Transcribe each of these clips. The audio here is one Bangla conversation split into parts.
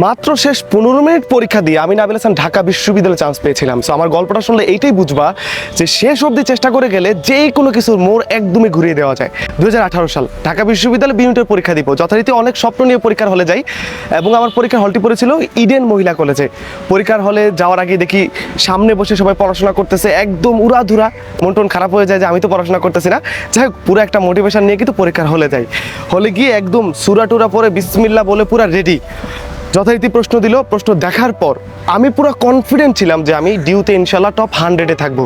মাত্র শেষ পনেরো মিনিট পরীক্ষা দিয়ে আমি নাবিল হাসান ঢাকা বিশ্ববিদ্যালয়ে চান্স পেয়েছিলাম। সো আমার গল্পটা শুনলে এইটাই বুঝবা যে শেষ অবধি চেষ্টা করে গেলে যে কোনো কিছুর মোড় একদমই ঘুরিয়ে দেওয়া যায়। দু হাজার আঠারো সাল, ঢাকা বিশ্ববিদ্যালয় বিউনিটের পরীক্ষা দিব। যথারীতি অনেক স্বপ্ন নিয়ে পরীক্ষার হলে যাই। এবং আমার পরীক্ষার হলটি পড়েছিল ইডেন মহিলা কলেজে পরীক্ষার হলে যাওয়ার আগে দেখি সামনে বসে সবাই পড়াশোনা করতেছে, একদম উড়াধুরা। মন টন খারাপ হয়ে যায় যে আমি তো পড়াশোনা করতেছি না। যাই হোক, পুরো একটা মোটিভেশন নিয়ে কিন্তু পরীক্ষার হলে যাই। হলে গিয়ে একদম সুরা টুরা পরে বিসমিল্লা বলে পুরো রেডি যথারীতি প্রশ্ন দিল, প্রশ্ন দেখার পর আমি পুরো কনফিডেন্ট ছিলাম যে আমি ডিউতে ইনশাল্লাহ টপ হান্ড্রেডে থাকব।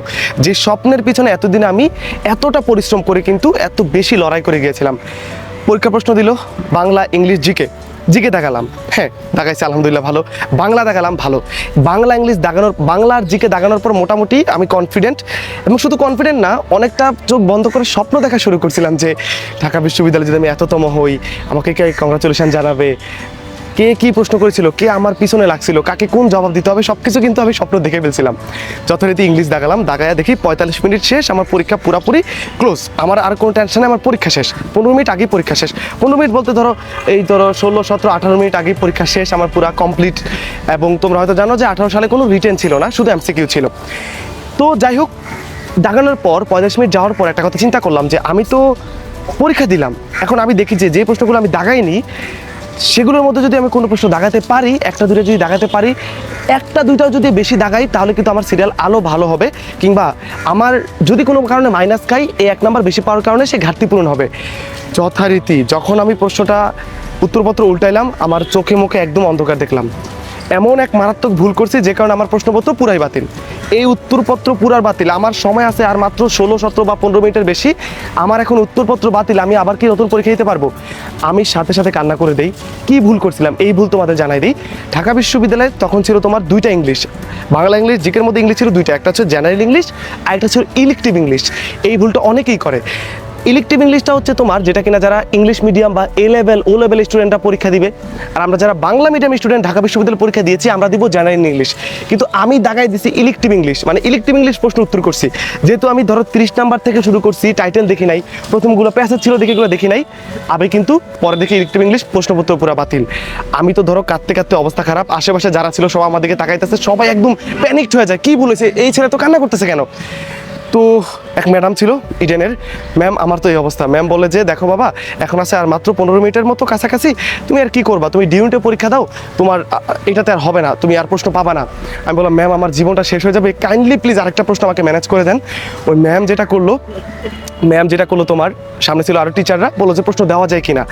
যে স্বপ্নের পিছনে এতদিন আমি এতটা পরিশ্রম করে কিন্তু এত বেশি লড়াই করে গিয়েছিলাম। পরীক্ষা প্রশ্ন দিল, বাংলা, ইংলিশ, জিকে। জিকে দেখালাম হ্যাঁ দেখাইছে, আলহামদুলিল্লাহ ভালো। বাংলা দেখালাম, ভালো। বাংলা, ইংলিশ দাগানোর বাংলার জিকে দাগানোর পর মোটামুটি আমি কনফিডেন্ট এবং শুধু কনফিডেন্ট না, অনেকটা চোখ বন্ধ করে স্বপ্ন দেখা শুরু করছিলাম যে ঢাকা বিশ্ববিদ্যালয়ে যদি আমি এততম হই, আমাকে কে কংগ্রাচুলেশন জানাবে? কে কি প্রশ্ন করেছিল, কে আমার পিছনে লাগছিল, কাকে কোন জবাব দিতে হবে সব কিছু কিন্তু আমি স্বপ্ন দেখে ফেলছিলাম। যথারীতি ইংলিশ দাগালাম দাগায়া দেখি পঁয়তাল্লিশ মিনিট শেষ, আমার পরীক্ষা পুরোপুরি ক্লোজ আমার আর কোনো টেনশনে আমার পরীক্ষা শেষ। পনেরো মিনিট আগেই পরীক্ষা শেষ। পনেরো মিনিট বলতে ধরো, এই ধরো ষোলো, সতেরো, আঠারো মিনিট আগেই পরীক্ষা শেষ, আমার পুরো কমপ্লিট এবং তোমরা হয়তো জানো যে আঠারো সালে কোনো রিটেন ছিল না, শুধু এমসিকিউ ছিল। তো যাই হোক দাগানোর পর, পঁয়তাল্লিশ মিনিট যাওয়ার পর একটা কথা চিন্তা করলাম যে আমি তো পরীক্ষা দিলাম। এখন আমি দেখি যে যে প্রশ্নগুলো আমি দাগাইনি সেগুলোর মধ্যে যদি আমি কোনো প্রশ্ন দাগাতে পারি, একটা দুটো যদি দাগাতে পারি, একটা, দুইটাও যদি বেশি দাগাই, তাহলে কিন্তু আমার সিরিয়াল আলো ভালো হবে। কিংবা আমার যদি কোনো কারণে মাইনাস খাই, এই এক নাম্বার বেশি পাওয়ার কারণে সে ঘাটতি পূরণ হবে। যথারীতি, যখন আমি প্রশ্নটা উত্তরপত্র উল্টাইলাম, আমার চোখে মুখে একদম অন্ধকার দেখলাম। এমন এক মারাত্মক ভুল করছি যে কারণে আমার প্রশ্নপত্র পুরাই বাতিল। এই উত্তরপত্র পুরার বাতিল। আমার সময় আছে আর মাত্র ষোলো, সতেরো বা পনেরো মিনিটের বেশি। আমার এখন উত্তরপত্র বাতিল। আমি আবার কি নতুন পরীক্ষা দিতে পারব? আমি সাথে সাথে কান্না করে দেই। কি ভুল করছিলাম? এই ভুল তোমাদের জানাই দিই। ঢাকা বিশ্ববিদ্যালয়ে তখন ছিল তোমার দুইটা ইংলিশ। বাংলা ইংলিশ, জিকের মধ্যে ইংলিশ ছিল দুইটা। একটা হচ্ছে জেনারেল ইংলিশ আর একটা ছিল ইলেকটিভ ইংলিশ। এই ভুলটা অনেকেই করে। ইলেকটিভ ইংলিশটা হচ্ছে তোমার, যেটা কিনা যারা ইংলিশ মিডিয়াম বা এ লেভেল ও লেভেল স্টুডেন্টরা পরীক্ষা দিবে। আর আমরা যারা বাংলা মিডিয়াম স্টুডেন্ট ঢাকা বিশ্ববিদ্যালয় পরীক্ষা দিয়েছি, আমরা দিব জেনারেল ইংলিশ কিন্তু আমি দাগাই দিছি ইলেকটিভ ইংলিশ মানে ইলেকটিভ ইংলিশ প্রশ্ন উত্তর করছি। যেহেতু আমি ধরো তিরিশ নাম্বার থেকে শুরু করছি টাইটেল দেখি নাই, প্রথমগুলো প্যাসেজ ছিল দেখে, এগুলো দেখি নাই, আমি কিন্তু পরে দেখি ইলেকটিভ ইংলিশ প্রশ্নপত্র পুরো বাতিল। আমি তো ধরো কাঁদতে কাঁদতে অবস্থা খারাপ, আশেপাশে যারা ছিল সবাই আমাদেরকে তাকাইতেছে, সবাই একদম প্যানিকড হয়ে যায়, কি বলেছে? এই ছেলে তো কান্না করতেছে কেন? তো এক ম্যাডাম ছিল ইডেনের। ম্যাম, আমার তো এই অবস্থা। ম্যাম বলে যে, দেখো বাবা, এখন আছে আর মাত্র পনেরো মিনিটের মতো কাছাকাছি। তুমি আর কি করবা? তুমি ডিউনিটে পরীক্ষা দাও। তোমার এটাতে আর হবে না। তুমি আর প্রশ্ন পাবা না। আমি বললাম, ম্যাম, আমার জীবনটা শেষ হয়ে যাবে। কাইন্ডলি প্লিজ আরেকটা প্রশ্ন আমাকে ম্যানেজ করে দেন। ওই ম্যাম যেটা করল, ম্যাম যেটা করল তোমার, সামনে ছিল আরও টিচাররা। বলল যে, প্রশ্ন দেওয়া যায় কিনা?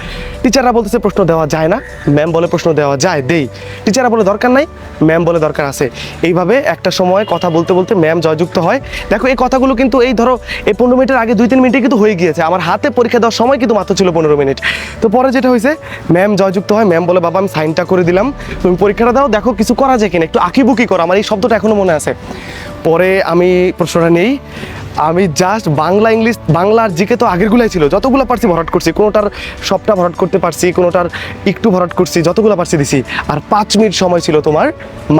টিচাররা বলতেছে, প্রশ্ন দেওয়া যায় না। ম্যাম বলে, প্রশ্ন দেওয়া যায়, দেই। টিচাররা বলে, দরকার নাই। ম্যাম বলে, দরকার আছে। এইভাবে একটা সময় কথা বলতে বলতে ম্যাম জয়যুক্ত হয়। দেখো, এই কথাগুলো কিন্তু এই ধরো, এই পনেরো মিনিটের আগে দুই তিন মিনিটে কিন্তু হয়ে গিয়েছে। আমার হাতে পরীক্ষা দেওয়ার সময় কিন্তু মাত্র ছিল পনেরো মিনিট। তো পরে যেটা হয়েছে ম্যাম জয়যুক্ত হয় ম্যাম বলে, বাবা, আমি সাইনটা করে দিলাম। তুমি পরীক্ষাটা দাও, দেখো কিছু করা যায় কিনা। একটু আঁকিবুকি করো। আমার এই শব্দটা এখনও মনে আছে। পরে আমি প্রশ্নটা নেই। আমি জাস্ট বাংলা ইংলিশ, বাংলার জিকে তো আগেরগুলাই ছিল। যতগুলো পারছি ভরাট করছি। কোনোটার সবটা ভরাট করতে পারছি, কোনোটার একটু ভরাট করছি, যতগুলো পারছি দিছি। আর পাঁচ মিনিট সময় ছিল তোমার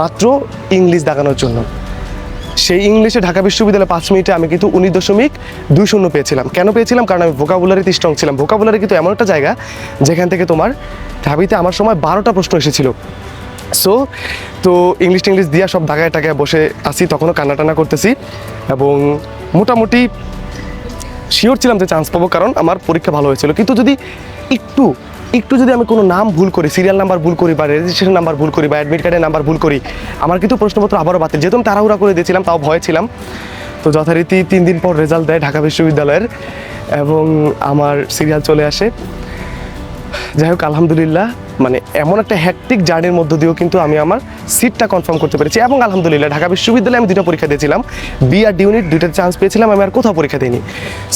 মাত্র ইংলিশ দাগানোর জন্য। সেই ইংলিশে ঢাকা বিশ্ববিদ্যালয়ে পাঁচ মিনিটে আমি কিন্তু উনিশ দশমিক দুই শূন্য পেয়েছিলাম। কেন পেয়েছিলাম? কারণ আমি ভোকাবুলারিতে স্ট্রং ছিলাম। ভোকাবুলারি কিন্তু এমন একটা জায়গা যেখান থেকে তোমার ঢাবিতে আমার সময় বারোটা প্রশ্ন এসেছিল। সো তো ইংলিশ টিংলিশ দিয়া সব দাগায় টাগায় বসে আসি তখনও কান্না টান্না করতেছি এবং মোটামুটি শিওর ছিলাম যে চান্স পাবো, কারণ আমার পরীক্ষা ভালো হয়েছিল। কিন্তু যদি একটু একটু যদি আমি কোনো নাম ভুল করি সিরিয়াল নাম্বার ভুল করি বা রেজিস্ট্রেশন নাম্বার ভুল করি বা অ্যাডমিট কার্ডের নাম্বার ভুল করি, আমার কিন্তু প্রশ্নপত্র আবারও বাতিল। যেহেতু আমি তাড়াহুড়া করে দিয়েছিলাম, তাও ভয় ছিলাম। তো যথারীতি তিন দিন পর রেজাল্ট দেয় ঢাকা বিশ্ববিদ্যালয়ের এবং আমার সিরিয়াল চলে আসে। যাই হোক, আলহামদুলিল্লাহ মানে এমন একটা হ্যাকটিক জার্নির মধ্য দিয়েও কিন্তু আমি আমার সিটটা কনফার্ম করতে পেরেছি এবং আলহামদুলিল্লাহ ঢাকা বিশ্ববিদ্যালয়ে আমি দুটো পরীক্ষা দিয়েছিলাম। বি আর ইউনিট দুইটা চান্স পেয়েছিলাম, আমি আর কোথাও পরীক্ষা দিইনি।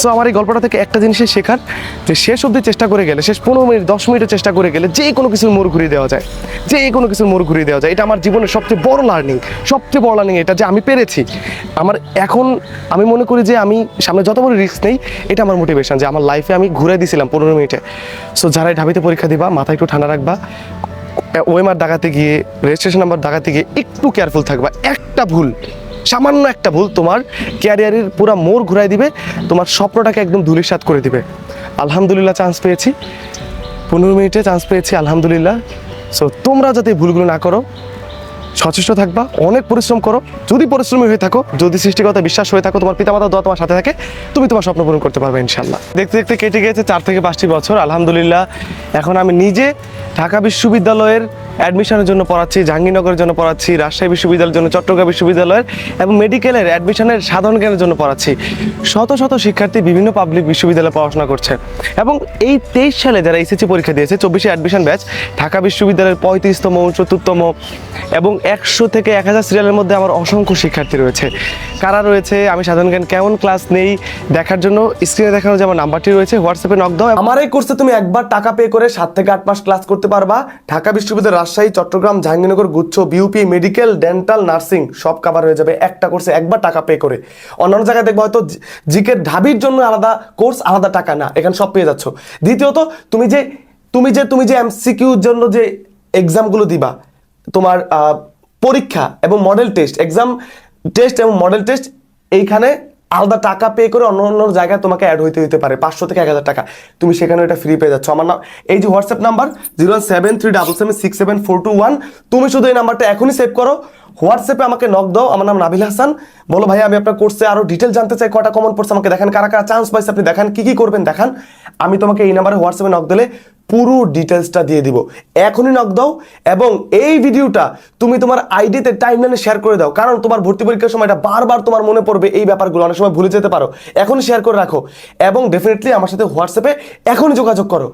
সো আমার এই গল্পটা থেকে একটা জিনিসের শেখার যে শেষ অবধি চেষ্টা করে গেলে, শেষ পনেরো মিনিট, দশ মিনিটের চেষ্টা করে গেলে যে কোনো কিছুর মোড় ঘুরিয়ে দেওয়া যায়। যে কোনো কিছুর মোড় ঘুরিয়ে দেওয়া যায়। এটা আমার জীবনের সবচেয়ে বড় লার্নিং সবচেয়ে বড় লার্নিং এটা যে আমি পেরেছি। আমার এখন আমি মনে করি যে আমি সামনে যত বড় রিস্ক নেই, এটা আমার মোটিভেশন যে আমার লাইফে আমি ঘুরে দিয়েছিলাম পনেরো মিনিটে। সো যারা ঢাবিতে পরীক্ষা দিবা, মাথায় একটু ঠান্ডা রাখবা। ওয়েমার ডাকাতে গিয়ে রেজিস্ট্রেশন নাম্বার ডাকাতে গিয়ে একটু কেয়ারফুল থাকবা। একটা ভুল, সামান্য একটা ভুল তোমার ক্যারিয়ারের পুরো মোড় ঘুরাই দিবে, তোমার স্বপ্নটাকে একদম ধুলিসাত করে দিবে। আলহামদুলিল্লাহ চান্স পেয়েছি। পনেরো মিনিটে চান্স পেয়েছি, আলহামদুলিল্লাহ। সো তোমরা যাতে ভুলগুলো না করো সচেষ্ট থাকবা, অনেক পরিশ্রম করো। যদি পরিশ্রমী হয়ে থাকো, যদি সৃষ্টিকতা বিশ্বাস হয়ে থাকো, তোমার পিতামাতা দোয়া তোমার সাথে থাকে, তুমি তোমার স্বপ্ন পূরণ করতে পারবে ইনশাল্লাহ দেখতে দেখতে কেটে গিয়েছে চার থেকে পাঁচটি বছর, আলহামদুলিল্লাহ। এখন আমি নিজে ঢাকা বিশ্ববিদ্যালয়ের অ্যাডমিশনের জন্য পড়াচ্ছি, জাহাঙ্গীরনগরের জন্য পড়াচ্ছি, রাজশাহী বিশ্ববিদ্যালয়ের জন্য, চট্টগ্রাম বিশ্ববিদ্যালয়ের এবং মেডিকেলের অ্যাডমিশনের সাধারণ জ্ঞানের জন্য পড়াচ্ছি। শত শত শিক্ষার্থী বিভিন্ন পাবলিক বিশ্ববিদ্যালয়ে পড়াশোনা করছে এবং এই তেইশ সালে যারা এসএসসি পরীক্ষা দিয়েছে, চব্বিশে অ্যাডমিশন ব্যাচ ঢাকা বিশ্ববিদ্যালয়ের পঁয়ত্রিশতম চতুর্থম এবং একশো থেকে এক হাজার সিরিয়ালের মধ্যে আমার অসংখ্য শিক্ষার্থী রয়েছে। কারা রয়েছে? আমি সাধারণ জ্ঞান কেমন? ক্লাস নেই। দেখার জন্য স্ক্রিনে দেখানো যে আমার নাম্বারটি রয়েছে, হোয়াটসঅ্যাপে নক দাও আমার এই কোর্সে তুমি একবার টাকা পে করে সাত থেকে আট মাস ক্লাস করতে পারবা। ঢাকা বিশ্ববিদ্যালয় রাজশাহী, চট্টগ্রাম, জাহাঙ্গীরনগর, গুচ্ছ, বিউপি, মেডিকেল, ডেন্টাল, নার্সিং সব কাভার হয়ে যাবে একটা কোর্সে একবার টাকা পে করে। অন্যান্য জায়গায় দেখব হয়তো জিকের ঢাবির জন্য আলাদা কোর্স আলাদা টাকা না, এখানে সব পেয়ে যাচ্ছ। দ্বিতীয়ত, তুমি যে তুমি যে তুমি যে এমসিকিউর জন্য যে এক্সামগুলো দিবা, তোমার পরীক্ষা এবং মডেল টেস্ট এক্সাম টেস্ট এবং মডেল টেস্ট এইখানে আলাদা টাকা পে করে অন্য অন্য জায়গায় তোমাকে অ্যাড হইতে হইতে পারে, পাঁচশো থেকে এক হাজার টাকা। তুমি সেখানে এটা ফ্রি পেয়ে যাচ্ছ। আমার নাম এই যে WhatsApp number zero seven three double seven six seven four two one তুমি শুধু এই নাম্বারটা এখনই সেভ করো। হোয়াটসঅ্যাপে আমাকে নক দাও। আমার নাম নাবিল হাসান। বলো ভাই আমি আপনার কোর্সে আরও ডিটেল জানতে চাই। কটা কমন পড়ছে আমাকে দেখান? কারা কারা চান্স পাইছে? আপনি দেখান। কি কি করবেন? দেখান। আমি তোমাকে এই নাম্বারে হোয়াটসঅ্যাপে নক দিলে পুরো ডিটেলসটা দিয়ে দিব। এখনই নক দাও এবং এই ভিডিওটা তুমি তোমার আইডিতে টাইমলাইনে শেয়ার করে দাও। কারণ তোমার ভর্তি পরীক্ষার সময়টা বারবার তোমার মনে পড়বে এই ব্যাপারগুলো। অনেক সময় ভুলে যেতে পারো। এখন শেয়ার করে রাখো এবং ডেফিনেটলি আমার সাথে হোয়াটসঅ্যাপে এখনই যোগাযোগ করো।